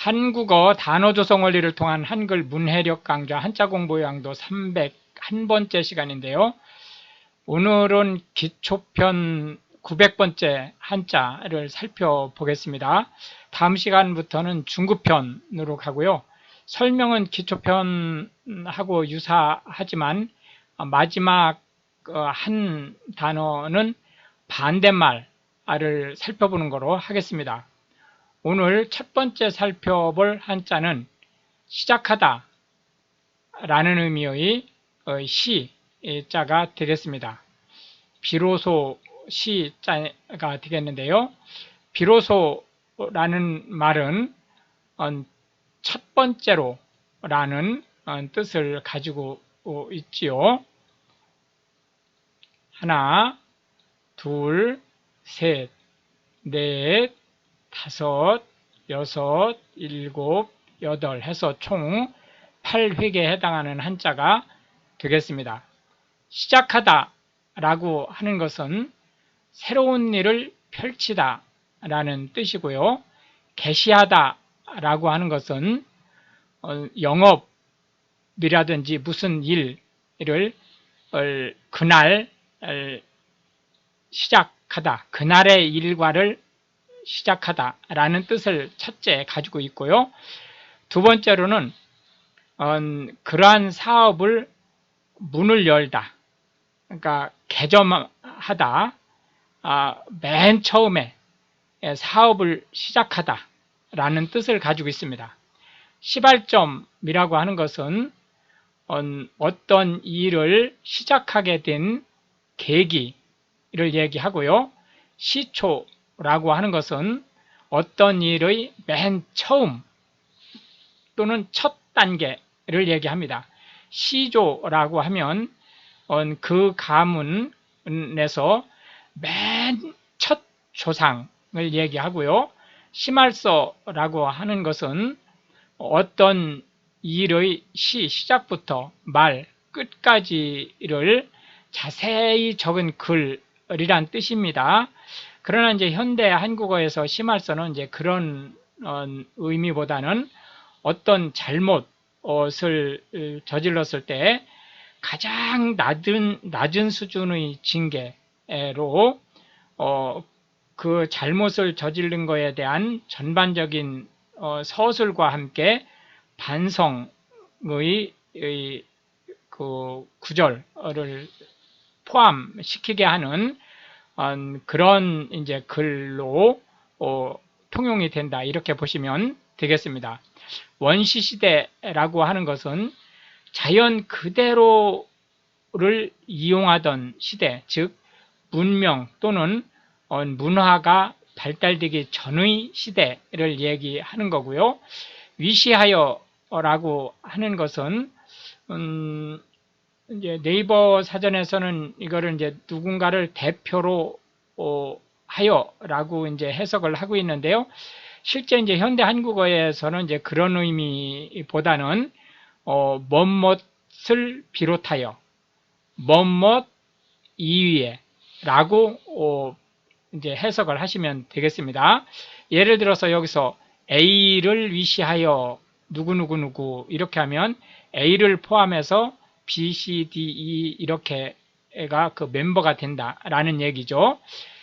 한국어 단어 조성 원리를 통한 한글 문해력 강좌 한자 공부 요양도 301번째 시간인데요. 오늘은 기초편 900번째 한자를 살펴보겠습니다. 다음 시간부터는 중급편으로 가고요. 설명은 기초편하고 유사하지만 마지막 어, 한 단어는 반대말을 살펴보는 거로 하겠습니다. 오늘 첫 번째 살펴볼 한자는 시작하다 라는 의미의 어, 시자가 되겠습니다. 비로소 시 자가 되겠는데요. 비로소라는 말은 어, 첫 번째로 라는 어, 뜻을 가지고 있지요. 하나, 둘, 셋, 넷, 다섯, 여섯, 일곱, 여덟 해서 총 8획에 해당하는 한자가 되겠습니다. 시작하다 라고 하는 것은 새로운 일을 펼치다 라는 뜻이고요. 개시하다 라고 하는 것은 어, 영업이라든지 무슨 일을 그날 시작하다, 그날의 일과를 시작하다 라는 뜻을 첫째 가지고 있고요. 두 번째로는 음, 그러한 사업을 문을 열다, 그러니까 개점하다, 아, 맨 처음에 사업을 시작하다 라는 뜻을 가지고 있습니다. 시발점이라고 하는 것은 음, 어떤 일을 시작하게 된 계기를 얘기하고요. 시초 라고 하는 것은 어떤 일의 맨 처음 또는 첫 단계를 얘기합니다. 시조라고 하면 그 가문에서 맨 첫 조상을 얘기하고요. 심할서라고 하는 것은 어떤 일의 시, 시작부터 말, 끝까지를 자세히 적은 글이란 뜻입니다. 그러나 이제 현대 한국어에서 심할서는 이제 그런 어, 의미보다는 어떤 잘못을 저질렀을 때 가장 낮은 낮은 수준의 징계로 어, 그 잘못을 저지른 것에 대한 전반적인 어, 서술과 함께 반성의 그 구절을 포함시키게 하는 그런 이제 글로 어, 통용이 된다 이렇게 보시면 되겠습니다. 원시 시대라고 하는 것은 자연 그대로를 이용하던 시대, 즉 문명 또는 어, 문화가 발달되기 전의 시대를 얘기하는 거고요. 위시하여라고 하는 것은 음, 이제 네이버 사전에서는 이거를 이제 누군가를 대표로 어, 하여라고 이제 해석을 하고 있는데요. 실제 이제 현대 한국어에서는 이제 그런 의미보다는 어, 뭐뭇을 비롯하여 뭐뭇 이위에라고 어, 이제 해석을 하시면 되겠습니다. 예를 들어서 여기서 A를 위시하여 누구누구누구 이렇게 하면 A를 포함해서 B, C, D, E 이렇게가 그 멤버가 된다라는 얘기죠.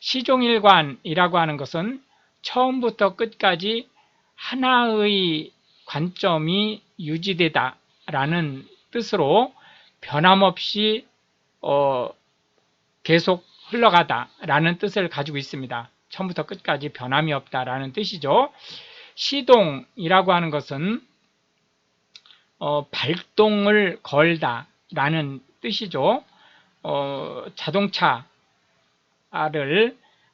시종일관이라고 하는 것은 처음부터 끝까지 하나의 관점이 유지되다라는 뜻으로 변함없이 어, 계속 흘러가다라는 뜻을 가지고 있습니다. 처음부터 끝까지 변함이 없다라는 뜻이죠. 시동이라고 하는 것은 어, 발동을 걸다라는 뜻이죠. 어, 자동차를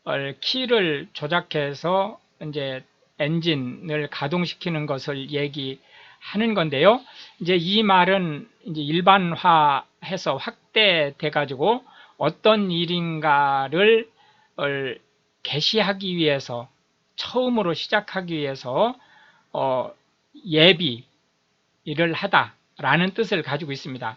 어, 키를 조작해서 이제 엔진을 가동시키는 것을 얘기하는 건데요. 이제 이 말은 이제 일반화해서 확대돼 가지고 어떤 일인가를 어, 개시하기 위해서 처음으로 시작하기 위해서 어, 예비 일을 하다라는 뜻을 가지고 있습니다.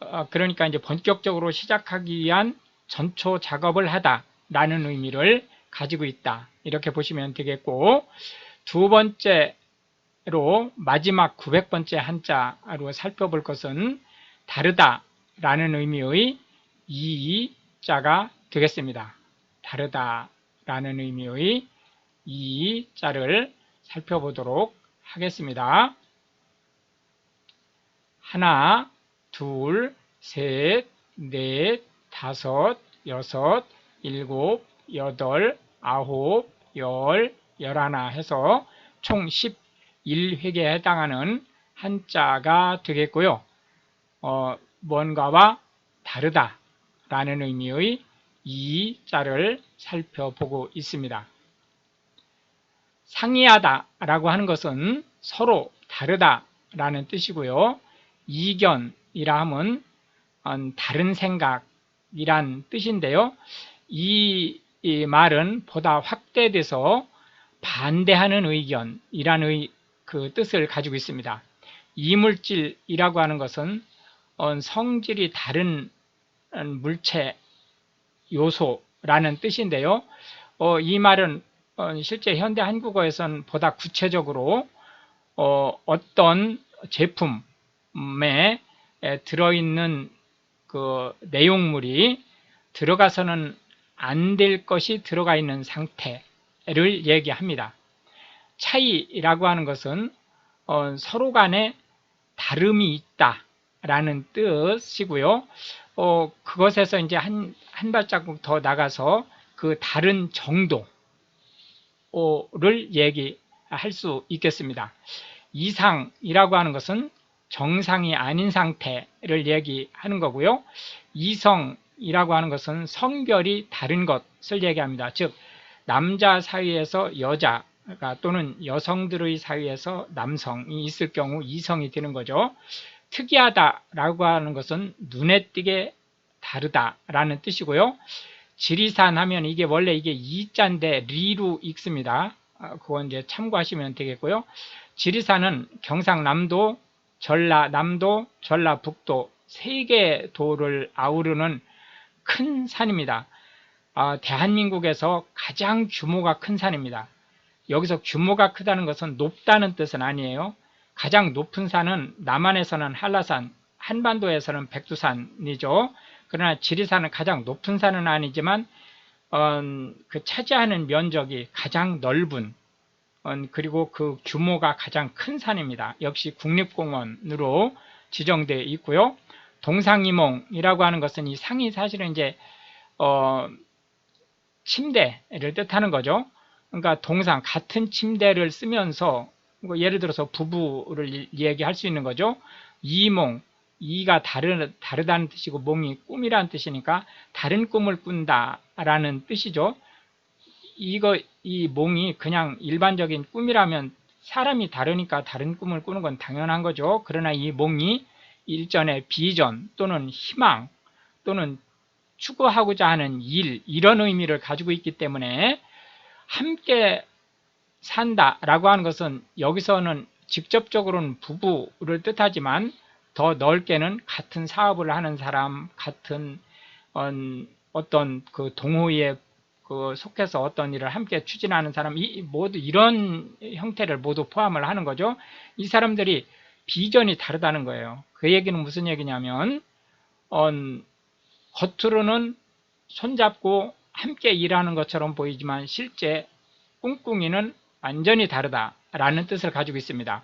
어, 그러니까 이제 본격적으로 시작하기 위한 전초 작업을 하다라는 의미를 가지고 있다. 이렇게 보시면 되겠고 두 번째 번째로 마지막 900번째 한자로 살펴볼 것은 다르다라는 의미의 이자가 되겠습니다. 다르다라는 의미의 이자를 살펴보도록 하겠습니다. 하나, 둘, 셋, 넷, 다섯, 여섯, 일곱, 여덟, 아홉, 열, 열하나 해서 총 11획에 해당하는 한자가 되겠고요. 어, 뭔가와 다르다 라는 의미의 이 자를 살펴보고 있습니다. 상이하다 라고 하는 것은 서로 다르다 라는 뜻이고요. 이견이라 함은 다른 생각이란 뜻인데요. 이, 이 말은 보다 확대돼서 반대하는 의견이라는 의, 그 뜻을 가지고 있습니다. 이물질이라고 하는 것은 성질이 다른 물체 요소라는 뜻인데요. 어, 이 말은 실제 현대 한국어에서는 보다 구체적으로 어, 떤 제품 에 들어있는 그 내용물이 들어가서는 안 될 것이 들어가 있는 상태를 얘기합니다. 차이라고 하는 것은 어, 서로 간에 다름이 있다 라는 뜻이고요. 어, 그것에서 이제 한, 한 발자국 더 나가서 그 다른 정도를 얘기할 수 있겠습니다. 이상이라고 하는 것은 정상이 아닌 상태를 얘기하는 거고요. 이성이라고 하는 것은 성별이 다른 것을 얘기합니다. 즉 남자 사이에서 여자가 또는 여성들의 사이에서 남성이 있을 경우 이성이 되는 거죠. 특이하다라고 하는 것은 눈에 띄게 다르다라는 뜻이고요. 지리산 하면 이게 원래 이게 이자인데 리로 읽습니다. 아, 그건 이제 참고하시면 되겠고요. 지리산은 경상남도, 전라남도, 전라북도 세 개 도를 아우르는 큰 산입니다. 어, 대한민국에서 가장 규모가 큰 산입니다. 여기서 규모가 크다는 것은 높다는 뜻은 아니에요. 가장 높은 산은 남한에서는 한라산, 한반도에서는 백두산이죠. 그러나 지리산은 가장 높은 산은 아니지만 어, 그 차지하는 면적이 가장 넓은 그리고 그 규모가 가장 큰 산입니다. 역시 국립공원으로 지정되어 있고요. 동상이몽이라고 하는 것은 이 상이 사실은 이제 어, 침대를 뜻하는 거죠. 그러니까 동상 같은 침대를 쓰면서 뭐 예를 들어서 부부를 얘기할 수 있는 거죠. 이몽 이가 다르, 다르다는 뜻이고 몽이 꿈이라는 뜻이니까 다른 꿈을 꾼다라는 뜻이죠. 이거 이 몽이 그냥 일반적인 꿈이라면 사람이 다르니까 다른 꿈을 꾸는 건 당연한 거죠. 그러나 이 몽이 일전의 비전 또는 희망 또는 추구하고자 하는 일 이런 의미를 가지고 있기 때문에 함께 산다라고 하는 것은 여기서는 직접적으로는 부부를 뜻하지만 더 넓게는 같은 사업을 하는 사람, 같은 어떤 그 동호회에 그 속해서 어떤 일을 함께 추진하는 사람, 이 모두 이런 형태를 모두 포함을 하는 거죠. 이 사람들이 비전이 다르다는 거예요. 그 얘기는 무슨 얘기냐면, 어, 겉으로는 손잡고 함께 일하는 것처럼 보이지만 실제 꿍꿍이는 완전히 다르다라는 뜻을 가지고 있습니다.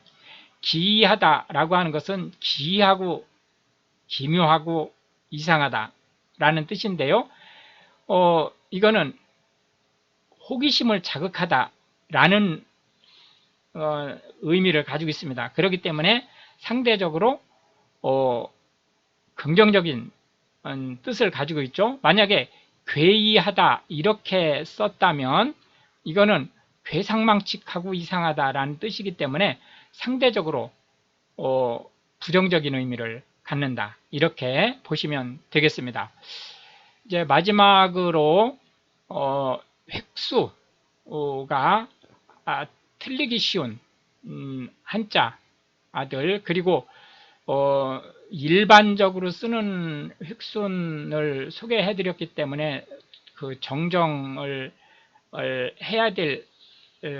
기이하다라고 하는 것은 기이하고 기묘하고 이상하다라는 뜻인데요. 어, 이거는 호기심을 자극하다라는 어, 의미를 가지고 있습니다. 그렇기 때문에 상대적으로 어, 긍정적인 음, 뜻을 가지고 있죠. 만약에 괴이하다 이렇게 썼다면 이거는 괴상망측하고 이상하다라는 뜻이기 때문에 상대적으로 어, 부정적인 의미를 갖는다. 이렇게 보시면 되겠습니다. 이제 마지막으로 어, 획수가 아, 틀리기 쉬운 음, 한자들 그리고 어, 일반적으로 쓰는 획순을 소개해 드렸기 때문에 그 정정을 해야 될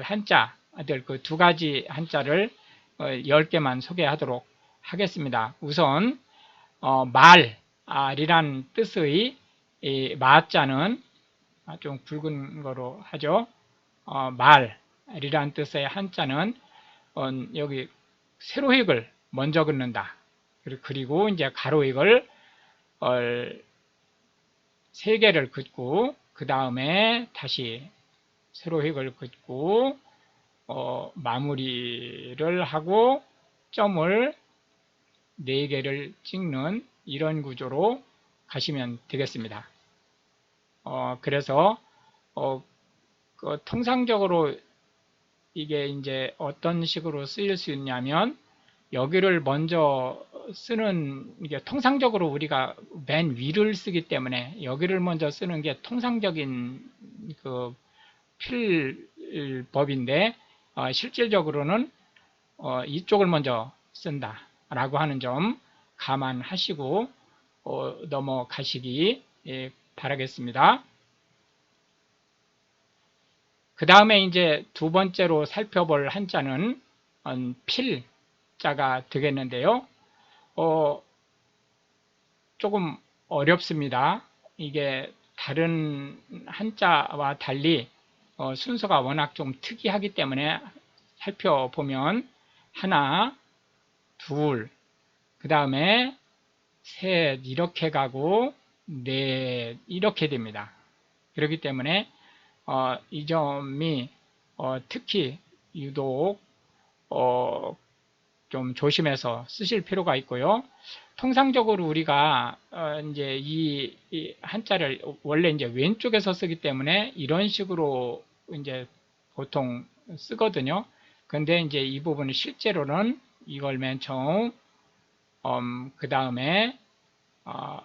한자들 그 두 가지 한자를 어, 10개만 소개하도록 하겠습니다. 우선 어, 말이란 뜻의 이 마자는 아, 좀 굵은 거로 하죠. 어, 말이란 뜻의 한자는 어, 여기 세로획을 먼저 긋는다. 그리고- 그리고 이제 가로획을 어, 세 개를 긋고 그 다음에 다시 세로획을 긋고 어, 마무리를 하고 점을 네 개를 찍는 이런 구조로 가시면 되겠습니다. 어, 그래서 어, 그 통상적으로 이게 이제 어떤 식으로 쓰일 수 있냐면 여기를 먼저 쓰는 이게 통상적으로 우리가 맨 위를 쓰기 때문에 여기를 먼저 쓰는 게 통상적인 그 필법인데 어, 실질적으로는 어, 이쪽을 먼저 쓴다라고 하는 점 감안하시고 어, 넘어가시기 예, 바라겠습니다. 그 다음에 이제 두 번째로 살펴볼 한자는 음, 필자가 되겠는데요. 어, 조금 어렵습니다. 이게 다른 한자와 달리 어, 순서가 워낙 좀 특이하기 때문에 살펴보면 하나, 둘, 그 다음에 셋 이렇게 가고 넷 이렇게 됩니다. 그렇기 때문에 어, 이 점이 어, 특히 유독 어, 좀 조심해서 쓰실 필요가 있고요. 통상적으로 우리가 어, 이제 이, 이 한자를 원래 이제 왼쪽에서 쓰기 때문에 이런 식으로 이제 보통 쓰거든요. 근데 이제 이 부분은 실제로는 이걸 맨 처음 음, 그 다음에 어,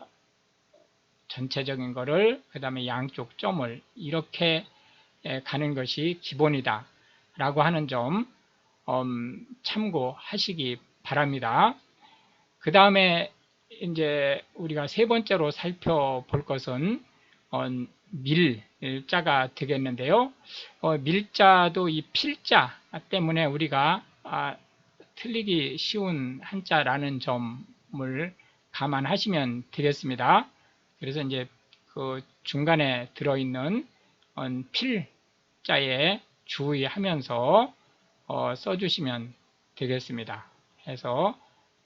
전체적인 거를 그 다음에 양쪽 점을 이렇게 예, 가는 것이 기본이다 라고 하는 점 음, 참고하시기 바랍니다. 그 다음에 이제 우리가 세 번째로 살펴볼 것은 어, 밀자가 되겠는데요. 어, 밀자도 이 필자 때문에 우리가 아, 틀리기 쉬운 한자라는 점을 감안하시면 되겠습니다. 그래서 이제 그 중간에 들어있는 어, 필자에 주의하면서 어, 써주시면 되겠습니다. 해서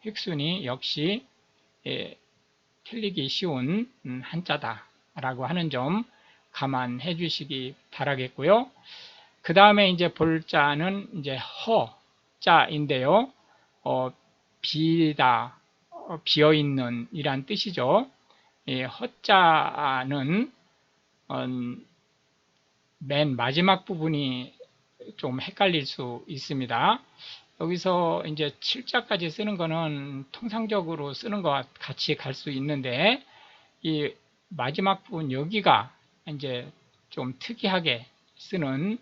획순이 역시 예, 틀리기 쉬운 음, 한자다 라고 하는 점 감안해 주시기 바라겠고요. 그 다음에 이제 볼 자는 이제 허 자인데요. 어, 비다, 어, 비어 있는 이란 뜻이죠. 이 허자는 음, 맨 마지막 부분이 좀 헷갈릴 수 있습니다. 여기서 이제 7자까지 쓰는 거는 통상적으로 쓰는 것과 같이 갈 수 있는데 이 마지막 부분 여기가 이제 좀 특이하게 쓰는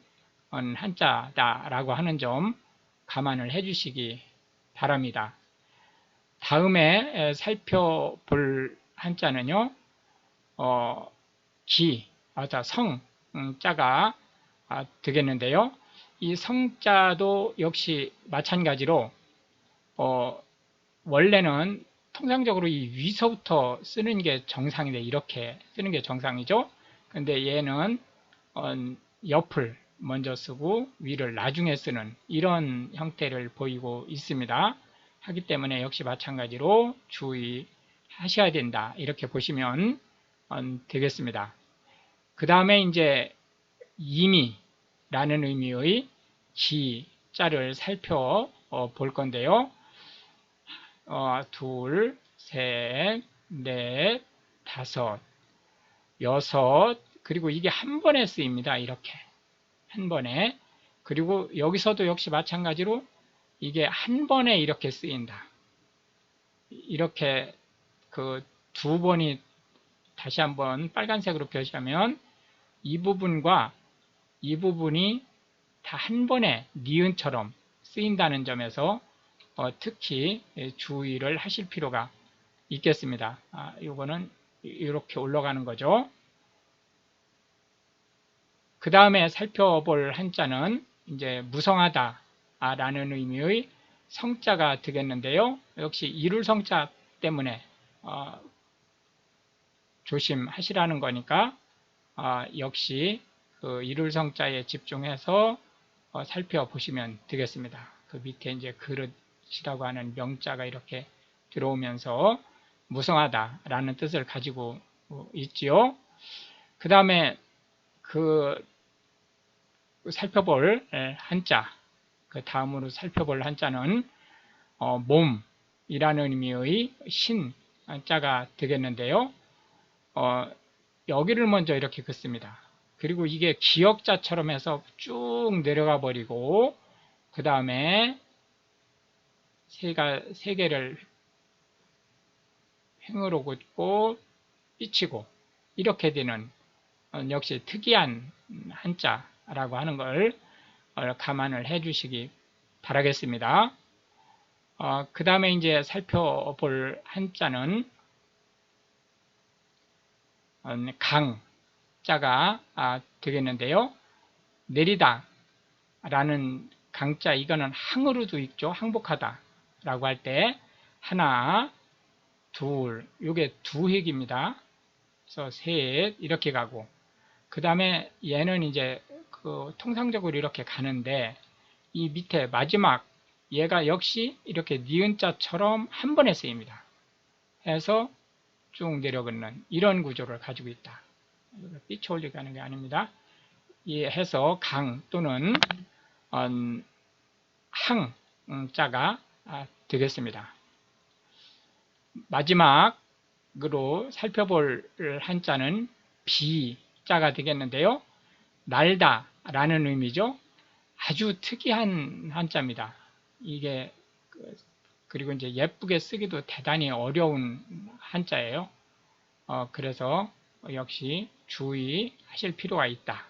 한자다라고 하는 점 감안을 해 주시기 바랍니다. 다음에 살펴볼 한자는요, 어, 기, 맞아, 성, 음, 자가 아, 되겠는데요. 이 성자도 역시 마찬가지로 어, 원래는 통상적으로 이 위서부터 쓰는 게 정상인데 이렇게 쓰는 게 정상이죠. 근데 얘는 어, 옆을 먼저 쓰고 위를 나중에 쓰는 이런 형태를 보이고 있습니다. 하기 때문에 역시 마찬가지로 주의 하셔야 된다. 이렇게 보시면 어, 되겠습니다. 그 다음에 이제 이미라는 의미의 기 자를 살펴볼 건데요. 어, 둘, 셋, 넷, 다섯, 여섯, 그리고 이게 한 번에 쓰입니다. 이렇게. 한 번에. 그리고 여기서도 역시 마찬가지로 이게 한 번에 이렇게 쓰인다. 이렇게 그 두 번이 다시 한번 빨간색으로 표시하면 이 부분과 이 부분이 다 한 번에 니은처럼 쓰인다는 점에서 어, 특히 주의를 하실 필요가 있겠습니다. 아, 이거는 이렇게 올라가는 거죠. 그 다음에 살펴볼 한자는 이제 무성하다 라는 의미의 성자가 되겠는데요. 역시 이룰 성자 때문에 어, 조심하시라는 거니까 어, 역시 그 이룰 성자에 집중해서 어, 살펴보시면 되겠습니다. 그 밑에 이제 그릇이라고 하는 명자가 이렇게 들어오면서 무성하다라는 뜻을 가지고 어, 있지요. 그 다음에 그 살펴볼 에, 한자, 그 다음으로 살펴볼 한자는 어, 몸이라는 의미의 신 자가 되겠는데요. 어, 여기를 먼저 이렇게 긋습니다. 그리고 이게 기역자처럼 해서 쭉 내려가 버리고 그 다음에 세가 세 개를 횡으로 긋고 삐치고 이렇게 되는 어, 역시 특이한 한자라고 하는 걸 어, 감안을 해 주시기 바라겠습니다. 어, 그 다음에 이제 살펴볼 한자는 음, 강자가 아, 되겠는데요. 내리다 라는 강자 이거는 항으로도 있죠. 항복하다 라고 할 때 하나, 둘, 요게 두 획입니다. 그래서 셋 이렇게 가고 그 다음에 얘는 이제 그 통상적으로 이렇게 가는데 이 밑에 마지막 얘가 역시 이렇게 니은자처럼 한 번에 쓰입니다. 해서 쭉 내려긋는 이런 구조를 가지고 있다. 삐쳐 올리게 하는 게 아닙니다. 이 해서 강 또는 음, 항자가 아, 되겠습니다. 마지막으로 살펴볼 한자는 비 자가 되겠는데요. 날다 라는 의미죠. 아주 특이한 한자입니다. 이게 그, 그리고 이제 예쁘게 쓰기도 대단히 어려운 한자예요. 어, 그래서 역시 주의하실 필요가 있다.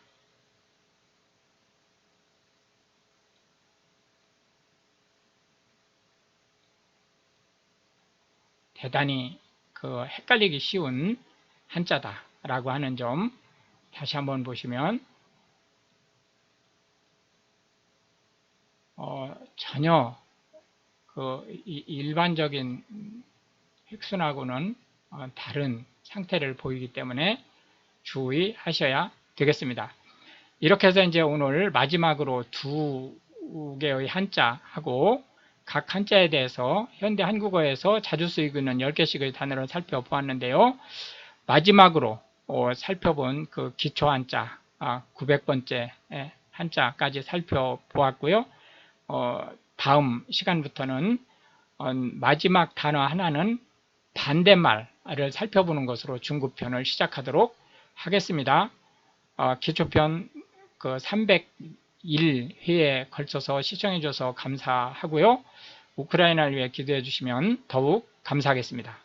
대단히 그 헷갈리기 쉬운 한자다라고 하는 점 다시 한번 보시면 어, 전혀 그 일반적인 획순하고는 어, 다른 상태를 보이기 때문에 주의하셔야 되겠습니다. 이렇게 해서 이제 오늘 마지막으로 두 개의 한자하고 각 한자에 대해서 현대 한국어에서 자주 쓰이고 있는 10개씩의 단어를 살펴보았는데요. 마지막으로 어, 살펴본 그 기초 한자 900번째 아, 한자까지 살펴보았고요. 어, 다음 시간부터는 어, 마지막 단어 하나는 반대말을 살펴보는 것으로 중급편을 시작하도록 하겠습니다. 기초편 그 301회에 걸쳐서 시청해 주셔서 감사하고요. 우크라이나를 위해 기도해 주시면 더욱 감사하겠습니다.